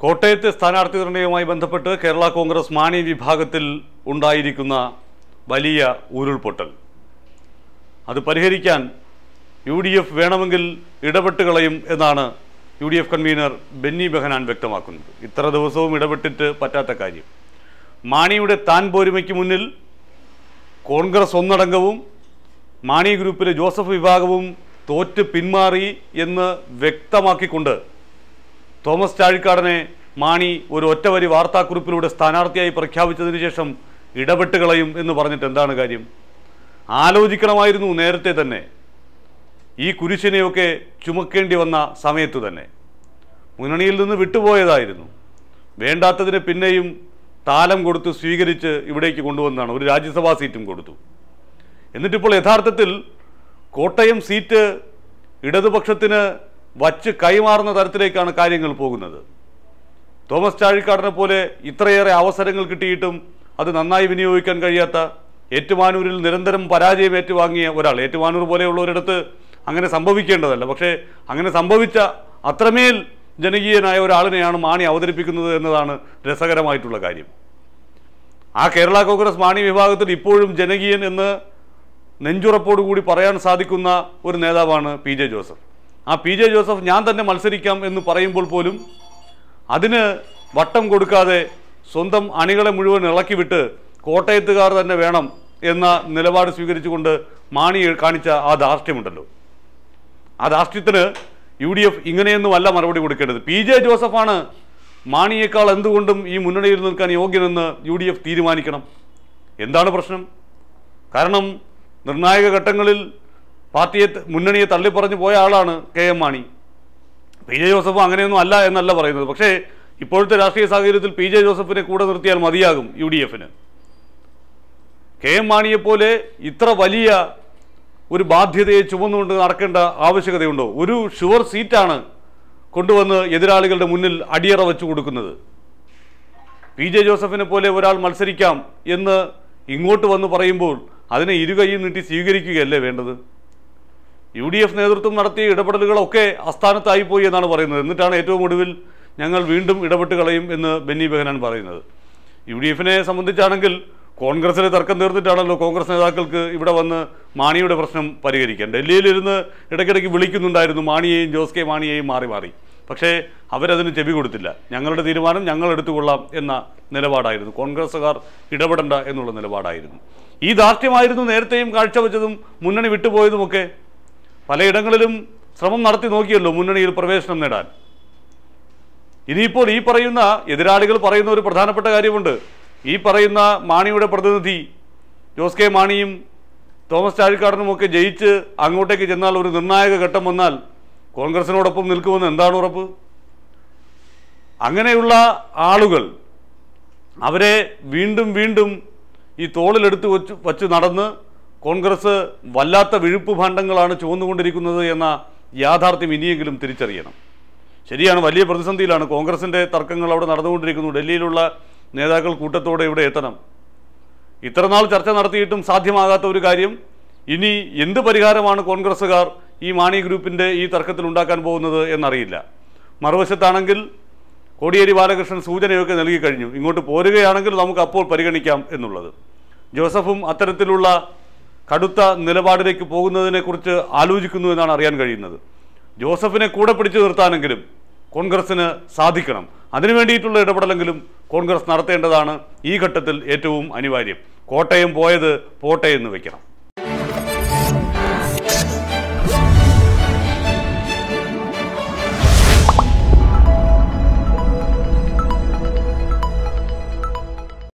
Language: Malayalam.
കോട്ടയത്തെ സ്ഥാനാർത്ഥി നിർണയവുമായി ബന്ധപ്പെട്ട് കേരള കോൺഗ്രസ് മാണി വിഭാഗത്തിൽ ഉണ്ടായിരിക്കുന്ന വലിയ ഉരുൾപൊട്ടൽ. അത് പരിഹരിക്കാൻ യു ഡി എഫ് വേണമെങ്കിൽ ഇടപെട്ട് കളയും എന്നാണ് U D F convener Benny Behanan വ്യക്തമാക്കുന്നത്. ഇത്ര ദിവസവും ഇടപെട്ടിട്ട് പറ്റാത്ത കാര്യം. മാണിയുടെ താൻ പോരുമയ്ക്ക് മുന്നിൽ കോൺഗ്രസ് ഒന്നടങ്കവും മാണി ഗ്രൂപ്പിലെ ജോസഫ് വിഭാഗവും തോറ്റ് പിന്മാറി എന്ന് വ്യക്തമാക്കിക്കൊണ്ട് തോമസ് ചാഴിക്കാടനെ മാണി ഒരു ഒറ്റവരി വാർത്താക്കുറിപ്പിലൂടെ സ്ഥാനാർത്ഥിയായി പ്രഖ്യാപിച്ചതിന് ശേഷം ഇടപെട്ട് കളയും എന്ന് പറഞ്ഞിട്ട് എന്താണ് കാര്യം? ആലോചിക്കണമായിരുന്നു നേരത്തെ തന്നെ. ഈ കുരിശിനെയൊക്കെ ചുമക്കേണ്ടി വന്ന സമയത്തു തന്നെ. മുന്നണിയിൽ നിന്ന് വിട്ടുപോയതായിരുന്നു. വേണ്ടാത്തതിന് പിന്നെയും താലം കൊടുത്ത് സ്വീകരിച്ച് ഇവിടേക്ക് കൊണ്ടുവന്നതാണ് ഒരു രാജ്യസഭാ സീറ്റും കൊടുത്തു. എന്നിട്ടിപ്പോൾ യഥാർത്ഥത്തിൽ കോട്ടയം സീറ്റ് ഇടതുപക്ഷത്തിന് വച്ച് കൈമാറുന്ന തരത്തിലേക്കാണ് കാര്യങ്ങൾ പോകുന്നത്. തോമസ് ചാഴിക്കാടനെ പോലെ ഇത്രയേറെ അവസരങ്ങൾ കിട്ടിയിട്ടും അത് നന്നായി വിനിയോഗിക്കാൻ കഴിയാത്ത ഏറ്റുമാനൂരിൽ നിരന്തരം പരാജയം ഏറ്റുവാങ്ങിയ ഒരാൾ. ഏറ്റുമാനൂർ പോലെയുള്ളവരിടത്ത് അങ്ങനെ സംഭവിക്കേണ്ടതല്ല. പക്ഷേ അങ്ങനെ സംഭവിച്ച അത്രമേൽ ജനകീയനായ ഒരാളിനെയാണ് മാണി അവതരിപ്പിക്കുന്നത് എന്നതാണ് രസകരമായിട്ടുള്ള കാര്യം. ആ കേരള കോൺഗ്രസ് മാണി വിഭാഗത്തിൽ ഇപ്പോഴും ജനകീയൻ എന്ന് നെഞ്ചുറപ്പോടുകൂടി പറയാൻ സാധിക്കുന്ന ഒരു നേതാവാണ് പി ജെ ജോസഫ്. ആ പി ജെ ജോസഫ് ഞാൻ തന്നെ മത്സരിക്കാം എന്ന് പറയുമ്പോൾ പോലും അതിന് വട്ടം കൊടുക്കാതെ സ്വന്തം അണികളെ മുഴുവൻ ഇളക്കിവിട്ട് കോട്ടയത്തുകാർ തന്നെ വേണം എന്ന നിലപാട് സ്വീകരിച്ചുകൊണ്ട് മാണി കാണിച്ച ആ ധാർഷ്ട്യമുണ്ടല്ലോ. ആ ധാർഷ്ട്യത്തിന് യു ഡി എഫ് ഇങ്ങനെയൊന്നുമല്ല മറുപടി കൊടുക്കേണ്ടത്. പി ജെ ജോസഫാണ് മാണിയേക്കാൾ എന്തുകൊണ്ടും ഈ മുന്നണിയിൽ നിൽക്കാൻ യോഗ്യനെന്ന് യു ഡി എഫ് തീരുമാനിക്കണം. എന്താണ് പ്രശ്നം? കാരണം നിർണായക ഘട്ടങ്ങളിൽ പാർട്ടിയെ മുന്നണിയെ തള്ളിപ്പറഞ്ഞു പോയ ആളാണ് കെ എം മാണി. പി ജെ ജോസഫ് അങ്ങനെയൊന്നും അല്ല എന്നല്ല പറയുന്നത്. പക്ഷേ ഇപ്പോഴത്തെ രാഷ്ട്രീയ സാഹചര്യത്തിൽ പി ജെ ജോസഫിനെ കൂടെ നിർത്തിയാൽ മതിയാകും യു ഡി എഫിന്. കെ എം മാണിയെപ്പോലെ ഇത്ര വലിയ ഒരു ബാധ്യതയെ ചുമന്നുകൊണ്ട് നടക്കേണ്ട ആവശ്യകതയുണ്ടോ? ഒരു ഷുവർ സീറ്റാണ് കൊണ്ടുവന്ന് എതിരാളികളുടെ മുന്നിൽ അടിയറ വെച്ചു കൊടുക്കുന്നത്. പി ജെ ജോസഫിനെ പോലെ ഒരാൾ മത്സരിക്കാം എന്ന് ഇങ്ങോട്ട് വന്ന് പറയുമ്പോൾ അതിനെ ഇരുകൈയും നീട്ടി സ്വീകരിക്കുകയല്ലേ വേണ്ടത്? യു ഡി എഫ് നേതൃത്വം നടത്തിയ ഇടപെടലുകളൊക്കെ അസ്ഥാനത്തായിപ്പോയി എന്നാണ് പറയുന്നത്. എന്നിട്ടാണ് ഏറ്റവും ഒടുവിൽ ഞങ്ങൾ വീണ്ടും ഇടപെട്ട് കളയും എന്ന് ബെന്നി ബെഹനാൻ പറയുന്നത്. യു ഡി എഫിനെ സംബന്ധിച്ചാണെങ്കിൽ കോൺഗ്രസിലെ തർക്കം തീർന്നിട്ടാണല്ലോ കോൺഗ്രസ് നേതാക്കൾക്ക് ഇവിടെ വന്ന് മാണിയുടെ പ്രശ്നം പരിഹരിക്കാൻ. ഡൽഹിയിലിരുന്ന് ഇടയ്ക്കിടയ്ക്ക് വിളിക്കുന്നുണ്ടായിരുന്നു മാണിയെയും ജോസ് കെ മാണിയെയും മാറി മാറി. പക്ഷേ അവരതിന് ചെവി കൊടുത്തില്ല. ഞങ്ങളുടെ തീരുമാനം ഞങ്ങൾ എടുത്തുകൊള്ളാം എന്ന നിലപാടായിരുന്നു. കോൺഗ്രസുകാർ ഇടപെടണ്ട എന്നുള്ള നിലപാടായിരുന്നു. ഈ ദാർഢ്യമായിരുന്നു നേരത്തെയും കാഴ്ചവെച്ചതും മുന്നണി വിട്ടുപോയതുമൊക്കെ പലയിടങ്ങളിലും ശ്രമം നടത്തി നോക്കിയല്ലോ മുന്നണിയിൽ പ്രവേശനം നേടാൻ. ഇനിയിപ്പോൾ ഈ പറയുന്ന എതിരാളികൾ പറയുന്ന ഒരു പ്രധാനപ്പെട്ട കാര്യമുണ്ട്. ഈ പറയുന്ന മാണിയുടെ പ്രതിനിധി ജോസ് കെ മാണിയും തോമസ് ചാഴിക്കാടനും ഒക്കെ ജയിച്ച് അങ്ങോട്ടേക്ക് ചെന്നാൽ ഒരു നിർണായക ഘട്ടം വന്നാൽ കോൺഗ്രസിനോടൊപ്പം നിൽക്കുമെന്ന് എന്താണ് ഉറപ്പ്? അങ്ങനെയുള്ള ആളുകൾ അവരെ വീണ്ടും വീണ്ടും ഈ തോളിലെടുത്ത് വച്ച് വച്ച് നടന്ന് കോൺഗ്രസ് വല്ലാത്ത വിഴുപ്പ് ഭാണ്ഡങ്ങളാണ് ചുവന്നുകൊണ്ടിരിക്കുന്നത് എന്ന യാഥാർത്ഥ്യം ഇനിയെങ്കിലും തിരിച്ചറിയണം. ശരിയാണ് വലിയ പ്രതിസന്ധിയിലാണ്. കോൺഗ്രസിന്റെ തർക്കങ്ങൾ അവിടെ നടന്നുകൊണ്ടിരിക്കുന്നു. ഡൽഹിയിലുള്ള നേതാക്കൾ കൂട്ടത്തോടെ ഇവിടെ എത്തണം. ഇത്രനാൾ ചർച്ച നടത്തിയിട്ടും സാധ്യമാകാത്ത ഒരു കാര്യം ഇനി എന്ത് പരിഹാരമാണ് കോൺഗ്രസ്സുകാർ ഈ മാണി ഗ്രൂപ്പിന്റെ ഈ തർക്കത്തിൽ ഉണ്ടാക്കാൻ പോകുന്നത് എന്നറിയില്ല. മറുവശത്താണെങ്കിൽ കോടിയേരി ബാലകൃഷ്ണൻ സൂചനയൊക്കെ നൽകി കഴിഞ്ഞു. ഇങ്ങോട്ട് പോരുകയാണെങ്കിൽ നമുക്ക് അപ്പോൾ പരിഗണിക്കാം എന്നുള്ളത്. ജോസഫും അത്തരത്തിലുള്ള കടുത്ത നിലപാടിലേക്ക് പോകുന്നതിനെക്കുറിച്ച് ആലോചിക്കുന്നു എന്നാണ് അറിയാൻ കഴിയുന്നത്. ജോസഫിനെ കൂടെ പിടിച്ചു നിർത്താനെങ്കിലും കോൺഗ്രസിന് സാധിക്കണം. അതിനു വേണ്ടിയിട്ടുള്ള ഇടപെടലെങ്കിലും കോൺഗ്രസ് നടത്തേണ്ടതാണ് ഈ ഘട്ടത്തിൽ ഏറ്റവും അനിവാര്യം. കോട്ടയം പോയത് പോട്ടെ എന്ന് വെക്കണം.